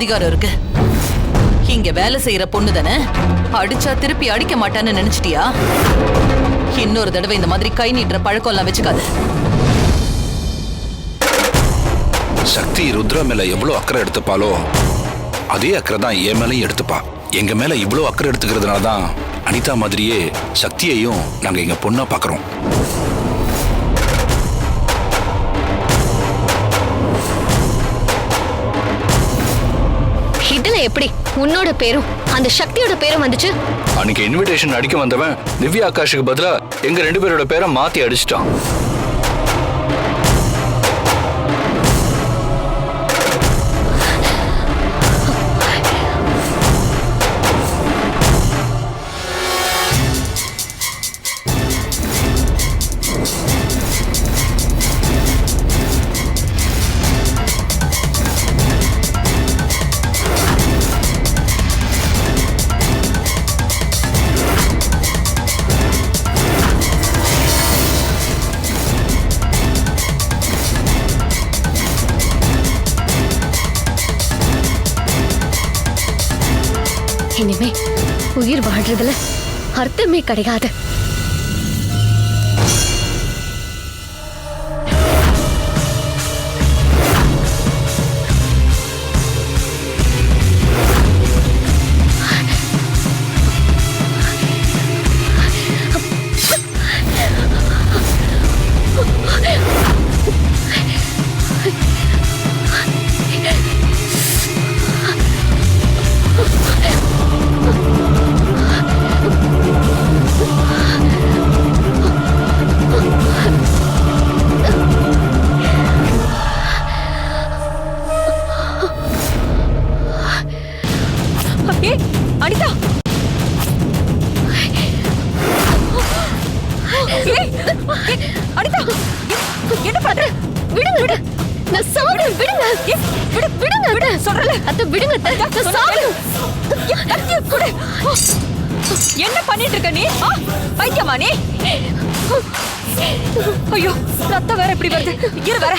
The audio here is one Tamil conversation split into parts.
அதிகாரம் இருக்கு. இங்க வேலை செய்யற பொண்ணு தானே? அடிச்சா திருப்பி அடிக்க மாட்டான்னு நினைச்சிட்டியா? இன்னொரு தடவை இந்த மாதிரி கை நீட்டுற பழக்கம் எல்லாம் வச்சுக்காது. சக்தி ருத்ரா மேல எவ்வளவு அக்கறை எடுத்துப்பாலோ அதே அக்கறை தான் என் மேலையும் எடுத்துப்பா. எங்க மேல இவ்வளவு அக்கறை எடுத்துக்கிறதுனால தான் அனிதா மாதிரியே சக்தியையும் நாங்க எங்க பொண்ணா பாக்குறோம். உன்னோட பேரும் அந்த சக்தியோட பேரும் வந்துச்சு. அன்னைக்கு இன்விடேஷன் அடிக்க வந்தவன் திவ்யா ஆகாஷுக்கு பதிலா எங்க ரெண்டு பேரோட பேரை மாத்தி அடிச்சிட்டான். இனிமே உயிர் வாழ்றதுல அர்த்தமே கிடையாது. என்ன பண்ணிட்டு இருக்க நீ? பைத்தியமா நீ? ஐயோ ரத்தம் வேற எப்படி வருது. இரு வர.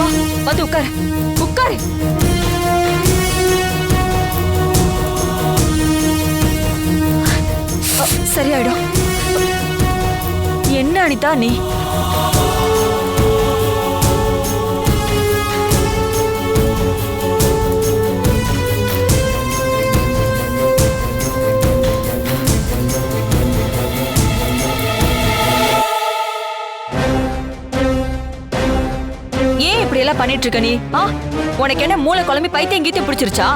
வா வந்து உட்காரு. உட்காரு. சரியாயிடும். என்ன அனிதா நீ? எல்லாம் பண்ணிட்டு இருக்க நீ? ஆ? உனக்கு என்ன மூளை குழம்பி பைத்தியம் கீத்தியம் பிடிச்சிருச்சா?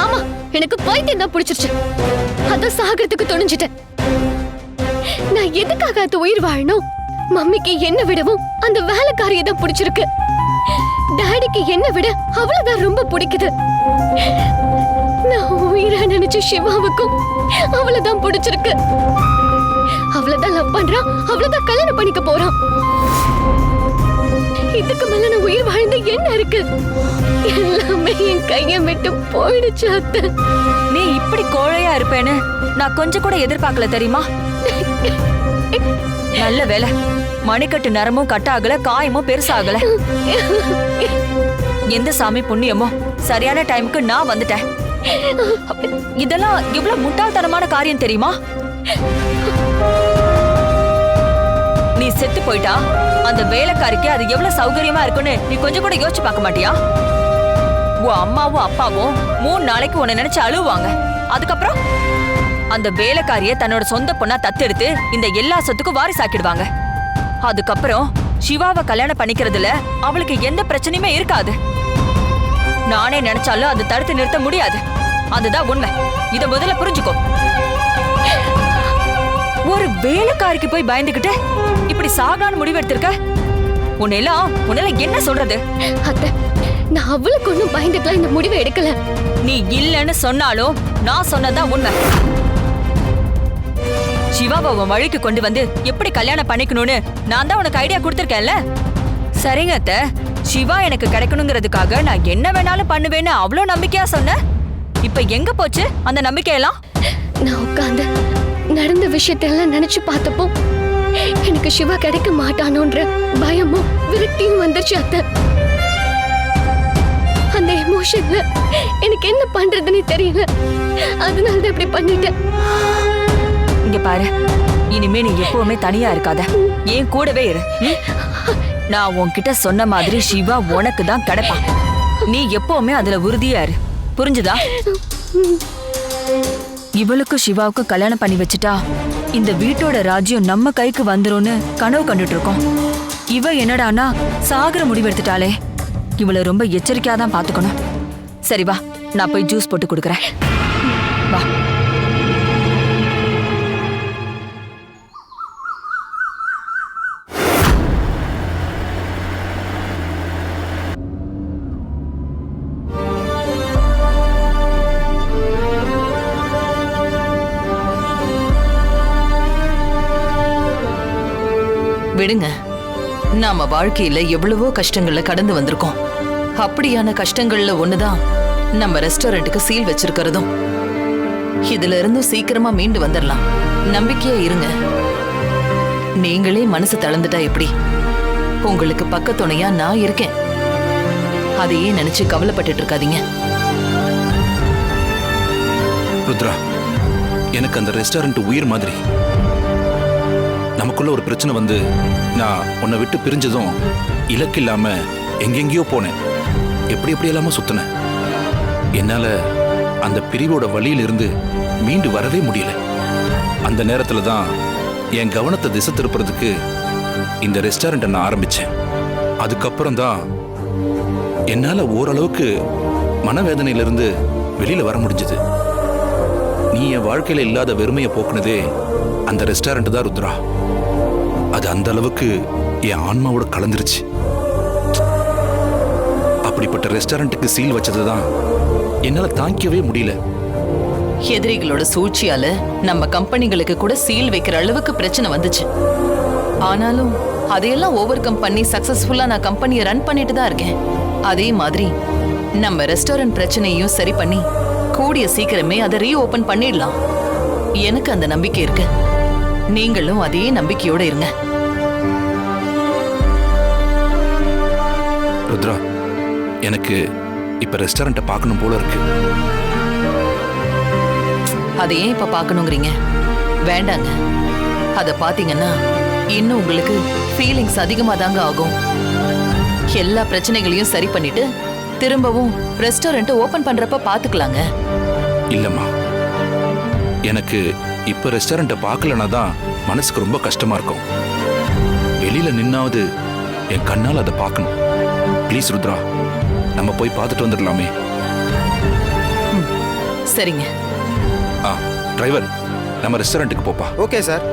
ஆமா எனக்கு பைத்தியம் தான் பிடிச்சிருச்சு. அதான் சாகிறதுக்கு துணிஞ்சிட்டேன். நான் எதுக்காக அது உயிர் வாழணும்? மம்மிக்கு என்ன விடவும் அந்த வேலைக்காரியை தான் பிடிச்சிருக்கு. டாடிக்கு என்ன விட அவ்வளவுதான் ரொம்ப பிடிக்குது. நான் உயிரா நினைச்ச சிவாவுக்கும் அவ்வளவுதான் பிடிச்சிருக்கு. அவ்வளவுதான் லவ் பண்றான் அவ்வளவுதான் கல்யாணம் பண்ணிக்க போறான். இதுக்கு மேல நான் உயிர் வாழ்ந்து என்ன இருக்கு? எல்லாமே என் கையை விட்டு போயிடுச்சு அத்த. நீ இப்படி கோழையா இருப்பேன்னு நான் கொஞ்சம் கூட எதிர்பார்க்கல தெரியுமா? நல்ல வேலை மணிக்கட்டு நரமும் கட்டாகல காயமும் பெருசாகல. எந்த சாமி புண்ணியமோ சரியான டைமுக்கு நான் வந்துட்டேன். இதெல்லாம் எவ்வளவு முட்டாள்தனமான காரியம் தெரியுமா? செத்து போயிட்டா? அந்த வேலைக்காரிக்கு அது எவ்வளவு சௌகரியமா இருக்குன்னு நீ கொஞ்சம் கூட யோசிச்சு பார்க்க மாட்டியா? உன் அம்மாவும் அப்பாவும் மூணு நாளைக்கு உன்னை நினைச்சு அழுவாங்க அதுக்கப்புறம்? அந்த வேலைக்காரிய தன்னோட சொந்த பொண்ணா தத்தெடுத்து இந்த எல்லா சொத்துக்கும் வாரிசாக்கிடுவாங்க. அதுக்கப்புறம் சிவாவை கல்யாணம் பண்ணிக்கிறதுல அவளுக்கு எந்த பிரச்சனையுமே இருக்காது. நானே நினைச்சாலும் அதை தடுத்து நிறுத்த முடியாது. அதுதான் உண்மை. இதை முதல்ல புரிஞ்சுக்கோ. ஒரு வேலைக்காரிக்கு போய் பயந்துகிட்டு இப்படி சாகான்னு முடிவெடுத்திருக்க உன்னெல்லாம் உன்னெல்லாம் என்ன சொல்றது? அத்தை நான் அவளுக்கு ஒண்ணும் பயந்துக்கலாம் இந்த முடிவை எடுக்கல. நீ இல்லைன்னு சொன்னாலும் நான் சொன்னதுதான் உண்மை. சிவாவை உன் வழிக்கு கொண்டு வந்து எப்படி கல்யாணம் பண்ணிக்கணும்னு நான் தான் உனக்கு ஐடியா கொடுத்துருக்கேன்ல? சரிங்க அத்தை. சிவா எனக்கு கிடைக்கணுங்கிறதுக்காக நான் என்ன வேணாலும் பண்ணுவேன்னு அவ்வளோ நம்பிக்கையா சொன்ன? இப்ப எங்க போச்சு அந்த நம்பிக்கையெல்லாம்? நான் உட்கார்ந்து நடந்த விஷயத்தெல்லாம் நினைச்சு பார்த்தப்போ எனக்கு சிவா கிடைக்க மாட்டானோன்ற பயமும் விரக்தியும் வந்துருச்சு அத்தை. அந்த எமோஷன்ல எனக்கு என்ன பண்றதுன்னு தெரியல. அதனால தான் இப்படி பண்ணிட்டேன். இங்க பாரு. இனிமே நீ எப்பவுமே தனியா இருக்காத. ஏன் கூடவே இரு? நான் உன்கிட்ட சொன்ன மாதிரி சிவா உனக்கு தான் கிடைப்பான். நீ எப்பவுமே அதுல உறுதியா இரு. புரிஞ்சுதா? இவளுக்கு சிவாவுக்கு கல்யாணம் பண்ணி வச்சுட்டா இந்த வீட்டோட ராஜ்யம் நம்ம கைக்கு வந்துரும்னு கனவு கண்டுட்டு இருக்கோம் இவ என்னடானா சாகர முடிவெடுத்துட்டாளே. இவளை ரொம்ப எச்சரிக்கையா தான் பாத்துக்கணும் சரி வா நான் போய் ஜூஸ் போட்டு கொடுக்குறேன். வா. விடுங்க. நாம வாழ்க்கையில எவ்வளவோ கஷ்டங்கள்ல கடந்து வந்திருக்கோம். அப்படியான கஷ்டங்கள்ல ஒண்ணுதான் நம்ம ரெஸ்டாரண்ட்டுக்கு சீல் வச்சிருக்கிறதும். இதுல இருந்தும் சீக்கிரமா மீண்டு வந்துடலாம் நம்பிக்கையா இருங்க. நீங்களே மனசு தளர்ந்துட்டா எப்படி? உங்களுக்கு பக்கத்துணையா நான் இருக்கேன். அதையே நினைச்சு கவலைப்பட்டுட்டு இருக்காதீங்க. ருத்ரா எனக்கு அந்த ரெஸ்டாரண்ட் உயிர் மாதிரி. நமக்குள்ள ஒரு பிரச்சனை வந்து நான் உன்னை விட்டு பிரிஞ்சதும் இலக்கு இல்லாம எங்கெங்கேயோ போனேன். எப்படி எப்படி எல்லாமோ சுத்தினேன். என்னால அந்த பிரிவோட வழியிலிருந்து மீண்டு வரவே முடியல. அந்த நேரத்துல தான் என் கவனத்தை திசை திருப்புறதுக்கு இந்த ரெஸ்டாரண்ட்டை நான் ஆரம்பிச்சேன். அதுக்கப்புறம் தான் என்னால ஓரளவுக்கு மனவேதனையிலிருந்து வெளியில வர முடிஞ்சது. நீ என் வாழ்க்கையில இல்லாத வெறுமையை போக்குனதே அந்த ரெஸ்டாரண்ட் தான் ருத்ரா. அது அந்த அளவுக்கு என் ஆன்மாவோட கலந்துருச்சு. அப்படிப்பட்ட ரெஸ்டாரண்ட்டுக்கு சீல் வச்சது தான் என்னால் தாங்கிக்கவே முடியல. எதிரிகளோட சூழ்ச்சியால நம்ம கம்பெனிகளுக்கு கூட சீல் வைக்கிற அளவுக்கு பிரச்சனை வந்துச்சு. ஆனாலும் அதையெல்லாம் ஓவர் கம் பண்ணி சக்சஸ்ஃபுல்லா நான் கம்பெனியை ரன் பண்ணிட்டு தான் இருக்கேன். அதே மாதிரி நம்ம ரெஸ்டாரண்ட் பிரச்சனையும் சரி பண்ணி கூடிய சீக்கிரமே அதை ரீ ஓபன் பண்ணிடலாம். எனக்கு அந்த நம்பிக்கை இருக்கு. நீங்களும் அதே நம்பிக்கையோட இருங்க. ருத்ரா எனக்கு இப்ப ரெஸ்டாரண்ட்டை பார்க்கணும் போல இருக்கு. அதை ஏன் இப்ப பார்க்கணுங்கிறீங்க? வேண்டாங்க. அத பாத்தீங்கன்னா இன்னும் உங்களுக்கு ஃபீலிங்ஸ் அதிகமா தாங்க ஆகும். எல்லா பிரச்சனைகளையும் சரி பண்ணிட்டு திரும்பவும் ரெஸ்டாரண்ட் ஓபன் பண்றப்ப பாத்துக்கலாங்க இல்லம்மா. எனக்கு இப்ப ரெஸ்டாரண்ட்டை பார்க்கலனா தான் மனசுக்கு ரொம்ப கஷ்டமா இருக்கும். வெளியில நின்னாவது என் கண்ணால் அதை பார்க்கணும். ப்ளீஸ் ருத்ரா நம்ம போய் பார்த்துட்டு வந்துடலாமே. சரிங்க. ஆ டிரைவர் நம்ம ரெஸ்டாரண்ட்டுக்கு போப்பா. Okay sir.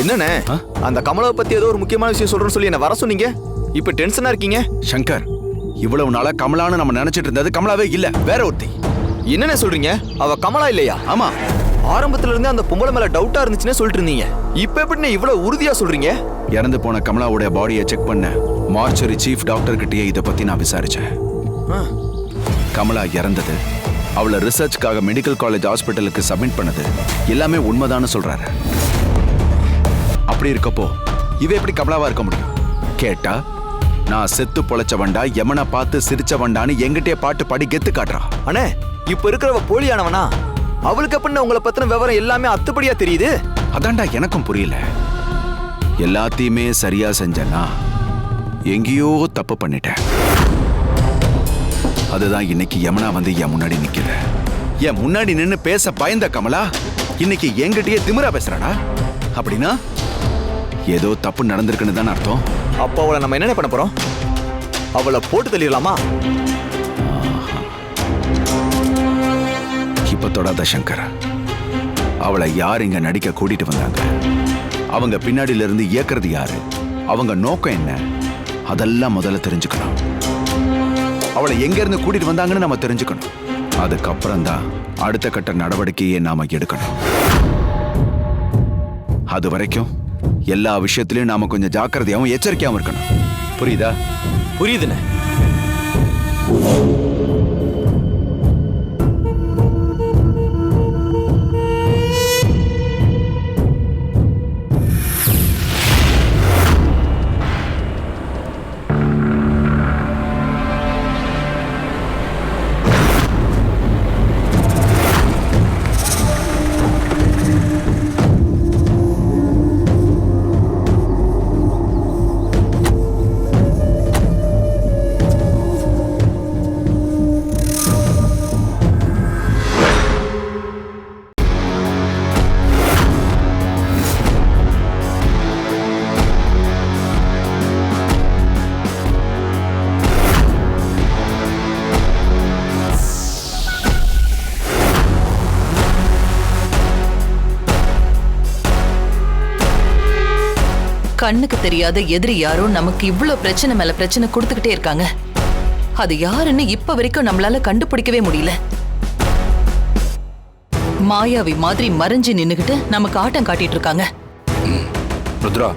என்னண்ணே? அந்த கமலாவை பத்தி ஏதோ ஒரு முக்கியமான விஷயம் சொல்றேன்னு சொல்லி என்ன வர சொன்னீங்க? இப்ப டென்ஷனா இருக்கீங்க? சங்கர் இவ்வளவு நாளா கமலான்னு நம்ம நினைச்சிட்டு இருந்தது கமலாவே இல்ல வேற ஒருத்தி. என்னண்ணே சொல்றீங்க? அவ கமலா இல்லையா? ஆமா. ஆரம்பத்துல இருந்தே அந்த பொம்பளை மேல டவுட்டா இருந்துச்சுன்னு சொல்லிட்டு இருந்தீங்க. இப்ப எப்படிண்ணே இவ்வளவு உறுதியா சொல்றீங்க? இறந்து போன கமலாவுடைய பாடியை செக் பண்ண மார்ச்சரி சீஃப் டாக்டர் கிட்டயே இதை பத்தி நான் விசாரிச்சேன். கமலா இறந்தது. அவளை ரிசர்ச்காக மெடிக்கல் காலேஜ் ஹாஸ்பிட்டலுக்கு சப்மிட் பண்ணது. எல்லாமே உண்மைதான்னு சொல்றாரு. அப்படி இருக்கப்போ இவ எப்படி கமலாவா இருக்க முடியும்? கேட்டா நான் செத்து பொழைச்சவன்டா யமனை பார்த்து சிரிச்சவன்டான்னு எங்கிட்டே பாட்டு பாடி கெத்து காட்டுறா. அண்ணே இப்ப இருக்கிறவ போலியானவனா? அவளுக்கு அப்படின்னு உங்களை பத்தின விவரம் எல்லாமே அத்துப்படியா தெரியுது? அதான்டா எனக்கும் புரியல. எல்லாத்தையுமே சரியா செஞ்சேன்னா எங்கேயோ தப்பு பண்ணிட்டேன். அதுதான் இன்னைக்கு யமுனா வந்து என் முன்னாடி நிக்குது என் முன்னாடி நின்னு பேச பயந்த கமலா இன்னைக்கு என்கிட்டயே திமிரா பேசுறாடா அப்படின்னா ஏதோ தப்பு நடந்திருக்குன்னு தானே அர்த்தம்? அப்போ அவளை நம்ம என்னென்ன பண்ண போறோம்? அவளை போட்டு தள்ளிடலாமா? இப்போ தொடாத சங்கர். அவளை யார் இங்க நடிக்க கூட்டிட்டு வந்தாங்க? அவங்க பின்னாடில இருந்து இயக்குறது யாரு? அவங்க நோக்கம் என்ன? அதெல்லாம் முதல்ல தெரிஞ்சுக்கணும். அவளை எங்கேருந்து கூட்டிட்டு வந்தாங்கன்னு நம்ம தெரிஞ்சுக்கணும். அதுக்கப்புறம் தான் அடுத்த கட்ட நடவடிக்கையை நாம எடுக்கணும். அது வரைக்கும் எல்லா விஷயத்திலயும் நாம கொஞ்சம் ஜாக்கிரதையாவும் எச்சரிக்கையாவும் இருக்கணும். புரியுதா? புரியுதுண்ணே. கண்ணுக்கு தெரியாத எதிரி யாரோ நமக்கு இவ்ளோ பிரச்சனை மேல பிரச்சனை கொடுத்துக்கிட்டே இருக்காங்க. அது யாருன்னு இப்ப வரைக்கும் நம்மளால கண்டுபிடிக்கவே முடியல. மாயாவி மாதிரி மறைஞ்சு நின்னுகிட்டு நமக்கு ஆட்டம் காட்டிட்டு இருக்காங்க. ருத்ரா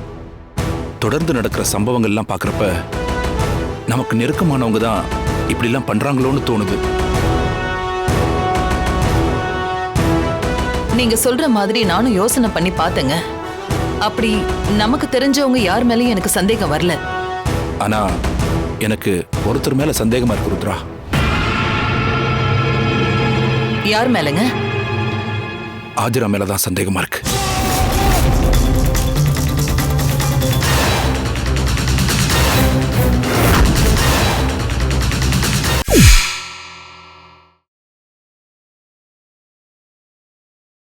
தொடர்ந்து நடக்கிற சம்பவங்கள்லாம் பார்க்கறப்ப நமக்கு நெருக்கமானவங்க தான் இப்படிலாம் பண்றாங்களோன்னு தோணுது. நீங்க சொல்ற மாதிரி நானும் யோசனை பண்ணி பார்த்தேங்க. அப்படி நமக்கு தெரிஞ்சவங்க யார் மேலயும் எனக்கு சந்தேகம் வரல. ஆனா எனக்கு ஒருத்தர் மேல சந்தேகமா இருக்கு ருத்ரா. யார் மேலங்க? ஆதிரா மேல தான் சந்தேகமா இருக்கு.